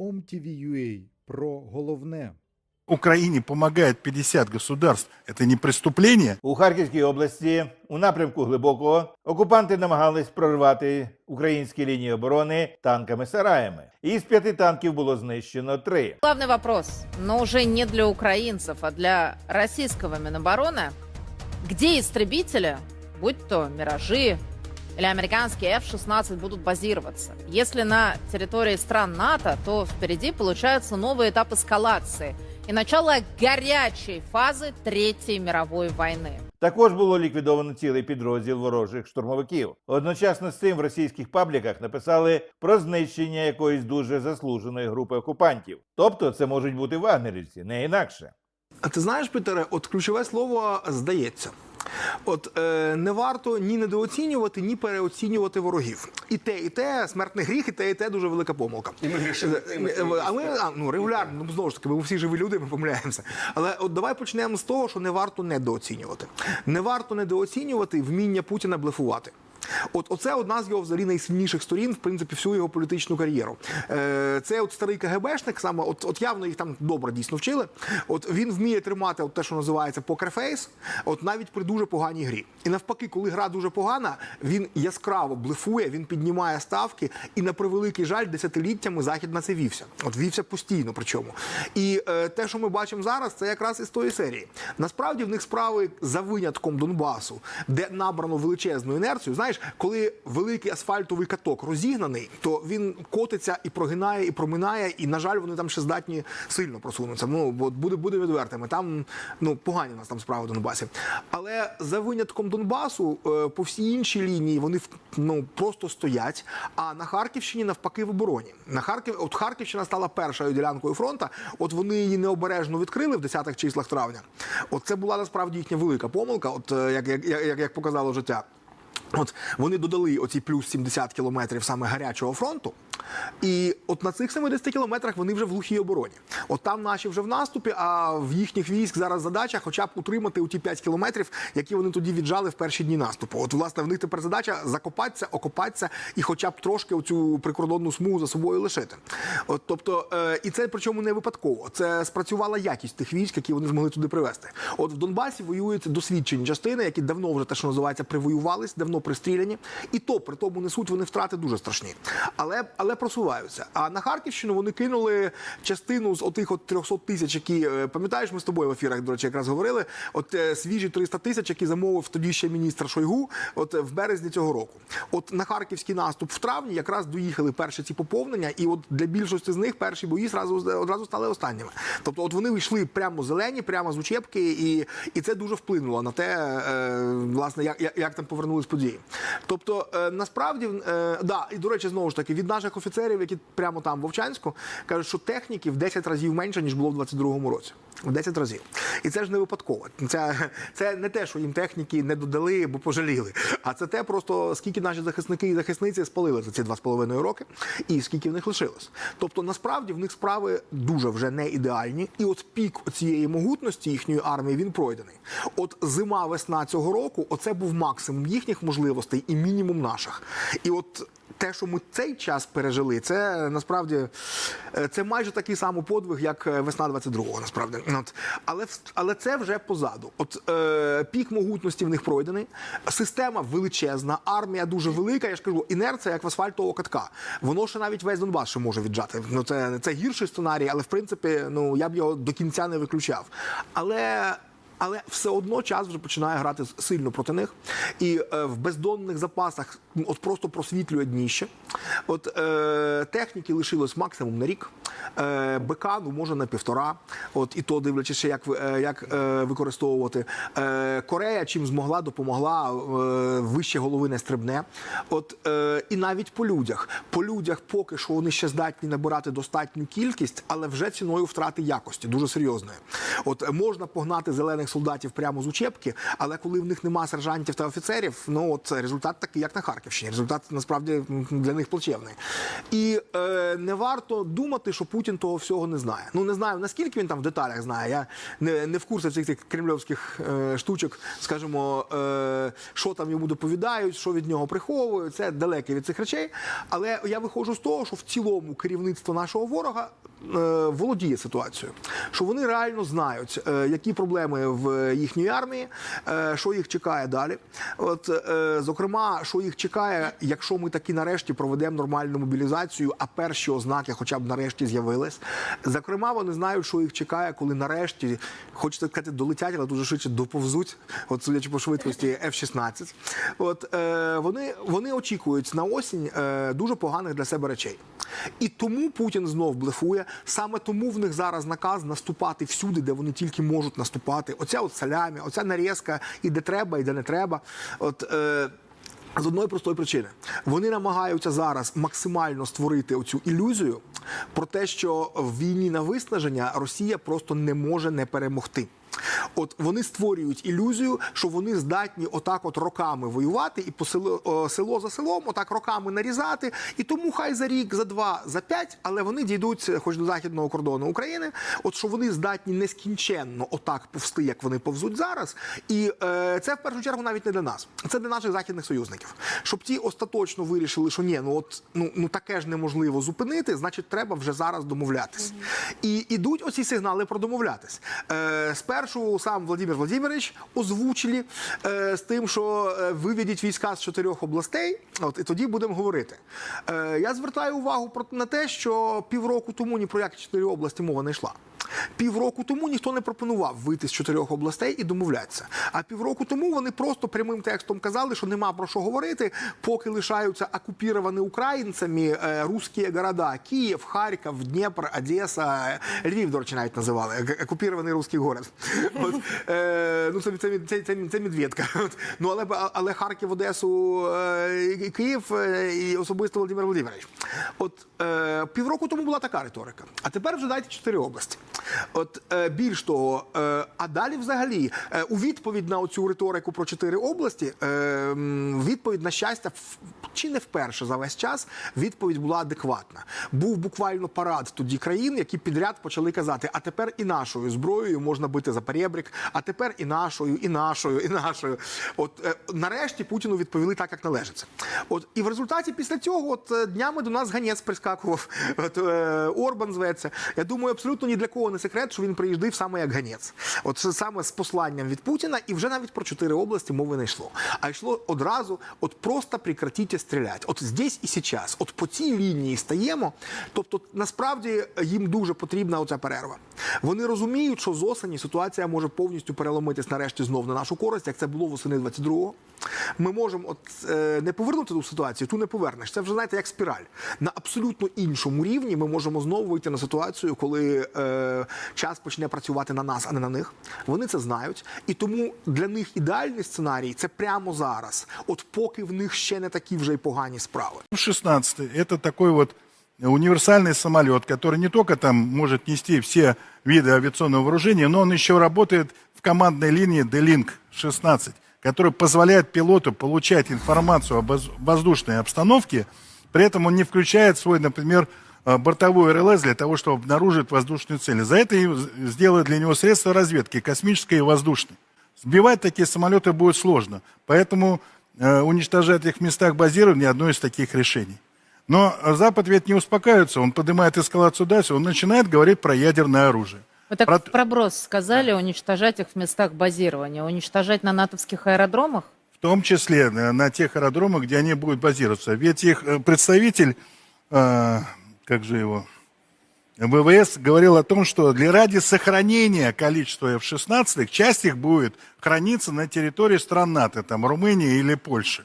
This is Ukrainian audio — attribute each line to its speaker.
Speaker 1: OMTV.ua про головне.
Speaker 2: Украине помогает 50 государств. Это не преступление?
Speaker 3: У Харківській області у напрямку глибокого окупанти намагались прорвати українські лінії оборони танками сараями. Із п'яти танків було знищено три.
Speaker 4: Главный вопрос, но уже не для украинцев, а для российского Минобороны. Где истребители, будь то «Миражи» или американские F-16 будут базироваться? Если на территории стран НАТО, то впереди получается новый этап эскалации и начало горячей фазы Третьей мировой войны.
Speaker 3: Також було ліквідовано цілий підрозділ ворожих штурмовиків. Одночасно з цим в російських пабліках написали про знищення якоїсь дуже заслуженої групи окупантів. Тобто це можуть бути вагнерівці, не інакше.
Speaker 5: А ти знаєш, Петере, от ключове слово здається. От е, не варто ні недооцінювати, ні переоцінювати ворогів. І те, і те смертний гріх, і те, і те дуже велика помилка. І ми грішимо. А ми а, ну, регулярно, ну знову ж таки, ми всі живі люди, ми помиляємося. Але от давай почнемо з того, що не варто недооцінювати. Не варто недооцінювати вміння Путіна блефувати. От оце одна з його взагалі найсильніших сторін, в принципі, всю його політичну кар'єру. Е, це от старий КГБшник, саме от, от явно їх там добре дійсно вчили. От він вміє тримати от те, що називається покерфейс, от навіть при дуже поганій грі. І навпаки, коли гра дуже погана, він яскраво блефує, він піднімає ставки, і на превеликий жаль, десятиліттями захід на це вівся. От вівся постійно. Причому, і е, те, що ми бачимо зараз, це якраз із тої серії. Насправді в них справи за винятком Донбасу, де набрано величезну інерцію. Знаєш, коли великий асфальтовий каток розігнаний, то він котиться і прогинає, і проминає, і на жаль, вони там ще здатні сильно просунутися. Ну бо буде буде відвертими. Там ну погані у нас там справи в Донбасі. Але за винятком Донбасу е, по всій іншій лінії вони в- ну просто стоять. А на Харківщині навпаки в обороні. На Харків, от Харківщина стала першою ділянкою фронту. От вони її необережно відкрили в 10-х числах травня. От це була насправді їхня велика помилка, от е, як, як, як, як показало життя. От вони додали оці плюс 70 кілометрів саме гарячого фронту. І от на цих 70 кілометрах вони вже в глухій обороні. От там наші вже в наступі, а в їхніх військ зараз задача хоча б утримати у ті 5 кілометрів, які вони тоді віджали в перші дні наступу. От, власне, в них тепер задача закопатися, окопатися і хоча б трошки оцю прикордонну смугу за собою лишити. От, тобто, е, і це причому не випадково. Це спрацювала якість тих військ, які вони змогли туди привезти. От в Донбасі воюють досвідчені частини, які давно вже те, що називається, привоювались, давно пристріляні, і то при тому несуть вони втрати дуже страшні. Але але просуваються. А на Харківщину вони кинули частину з отих от 300 тисяч, які е, пам'ятаєш, ми з тобою в ефірах, до речі, якраз говорили. От е, свіжі 300 тисяч, які замовив тоді ще міністр Шойгу, от в березні цього року. От на харківський наступ в травні якраз доїхали перші ці поповнення, і от для більшості з них перші бої зразу одразу стали останніми. Тобто, от вони вийшли прямо зелені, прямо з учебки, і, і це дуже вплинуло на те, е, власне, як, як, як там повернулись події. Тобто, е, насправді, е, да, і до речі, знову ж таки, від наших офіцерів, які прямо там в Вовчанську, кажуть, що техніки в 10 разів менше, ніж було в 22-му році. В 10 разів. І це ж не випадково. Це, це не те, що їм техніки не додали, бо пожаліли. А це те, просто скільки наші захисники і захисниці спалили за ці 2,5 роки, і скільки в них лишилось. Тобто, насправді в них справи дуже вже не ідеальні. І от пік цієї могутності їхньої армії він пройдений. От зима, весна цього року, оце був максимум їхніх можливостей і мінімум наших. І от те, що ми цей час пережили, це насправді е, це майже такий самий подвиг, як е, весна 22-го, насправді. От. Але, але це вже позаду. От е, пік могутності в них пройдений, система величезна, армія дуже велика. Я ж кажу, інерція як в асфальтового катка. Воно ще навіть весь Донбас ще може віджати. Ну це, це гірший сценарій, але в принципі, ну я б його до кінця не виключав. Але але все одно час вже починає грати сильно проти них. І е, в бездонних запасах от просто просвітлює дніще. От е, техніки лишилось максимум на рік, е, БК ну може на півтора. От і то дивлячись, ще як, е, як е, використовувати. Е, Корея чим змогла, допомогла е, вище голови не стрибне. От е, і навіть по людях. По людях поки що вони ще здатні набирати достатню кількість, але вже ціною втрати якості, дуже серйозної. От е, можна погнати зелених солдатів прямо з учебки, але коли в них нема сержантів та офіцерів, ну от результат такий, як на Харківщині. Результат насправді для них плачевний. І е, не варто думати, що Путін того всього не знає. Ну не знаю наскільки він там в деталях знає. Я не, не в курсі цих цих кремльовських е, штучок, скажімо, е, що там йому доповідають, що від нього приховують. Це далеке від цих речей. Але я виходжу з того, що в цілому керівництво нашого ворога е, володіє ситуацією, що вони реально знають, е, які проблеми в їхній армії, е, що їх чекає далі. От, е, зокрема, що їх чекає, якщо ми таки нарешті проведемо нормальну мобілізацію, а перші ознаки, хоча б нарешті з'явились. Зокрема, вони знають, що їх чекає, коли нарешті, хочете сказати, долетять, але дуже швидше доповзуть, от судячи по швидкості F-16. От е, вони, вони очікують на осінь дуже поганих для себе речей. І тому Путін знов блефує. Саме тому в них зараз наказ наступати всюди, де вони тільки можуть наступати. Оця от салямі, оця нарізка, і де треба, і де не треба. От е, з одної простої причини вони намагаються зараз максимально створити оцю ілюзію про те, що в війні на виснаження Росія просто не може не перемогти. От вони створюють ілюзію, що вони здатні отак, от роками воювати і по село, село за селом, отак роками нарізати. І тому хай за рік, за два, за п'ять, але вони дійдуть, е, хоч до західного кордону України. От що вони здатні нескінченно отак повсти, як вони повзуть зараз. І е, це в першу чергу навіть не для нас, це для наших західних союзників. Щоб ті остаточно вирішили, що ні, ну от ну, ну таке ж неможливо зупинити, значить, треба вже зараз домовлятись. І ідуть оці сигнали про домовлятись. Е, спершу сам Владимир Владимирович озвучили е, з тим, що е, виведіть війська з чотирьох областей. От і тоді будемо говорити. Е, я звертаю увагу про на те, що півроку тому ні про які чотири області мова не йшла. Півроку тому ніхто не пропонував вийти з чотирьох областей і домовлятися. А півроку тому вони просто прямим текстом казали, що нема про що говорити, поки лишаються окуповані українцями е, русські города Київ, Харків, Дніпр, Одеса, Львів, до речі, навіть називали ок- окупований русський город. От, е, ну це, це, це, це, це Медведка. От, ну але але Харків, Одесу, е, і Київ е, і особисто Володимир Володимирович. От е, півроку тому була така риторика. А тепер вже дайте чотири області. От е, більш того, е, а далі взагалі е, у відповідь на оцю риторику про чотири області, відповідь на щастя, чи не вперше за весь час відповідь була адекватна. Був буквально парад тоді країн, які підряд почали казати: а тепер і нашою зброєю можна бити за перебрік, а тепер і нашою, і нашою, і нашою. От е, нарешті Путіну відповіли так, як належиться. От і в результаті після цього, от е, днями до нас ганець прискакував. От е, Орбан зветься. Я думаю, абсолютно ні для кого не секрет, що він приїжджав саме як ганець. От саме з посланням від Путіна, і вже навіть про чотири області мови не йшло. А йшло одразу: от просто прекратіть стріляти. От здесь і сейчас. От по цій лінії стаємо. Тобто, насправді їм дуже потрібна оця перерва. Вони розуміють, що з осені ситуація може повністю переломитись нарешті знов на нашу користь, як це було восени 22-го. Ми можемо от е, не повернути ту ситуацію, ту не повернеш. Це вже знаєте як спіраль. На абсолютно іншому рівні ми можемо знову вийти на ситуацію, коли е, час почне працювати на нас, а не на них. Вони це знають, і тому для них ідеальний сценарій це прямо зараз. От поки в них ще не такі вже й погані справи.
Speaker 2: F-16 это такой вот универсальный самолет, который не только там может нести все виды авиационного вооружения, но он еще работает в командной линии D-Link 16, который позволяет пилоту получать информацию об воз- воздушной обстановке, при этом он не включает свой, например, бортовой РЛС для того, чтобы обнаружить воздушные цели. За это сделают для него средства разведки, космической и воздушной. Сбивать такие самолеты будет сложно, поэтому э, уничтожать их в местах базирования одно из таких решений. Но Запад ведь не успокаивается, он поднимает эскалацию дальше, он начинает говорить про ядерное оружие.
Speaker 4: Вы так
Speaker 2: Про-
Speaker 4: проброс сказали уничтожать их в местах базирования. Уничтожать на натовских аэродромах?
Speaker 2: В том числе э, на тех аэродромах, где они будут базироваться. Ведь их э, представитель, э, как же его, ВВС говорил о том, что для ради сохранения количества F-16, часть их будет храниться на территории стран НАТО, там Румынии или Польши.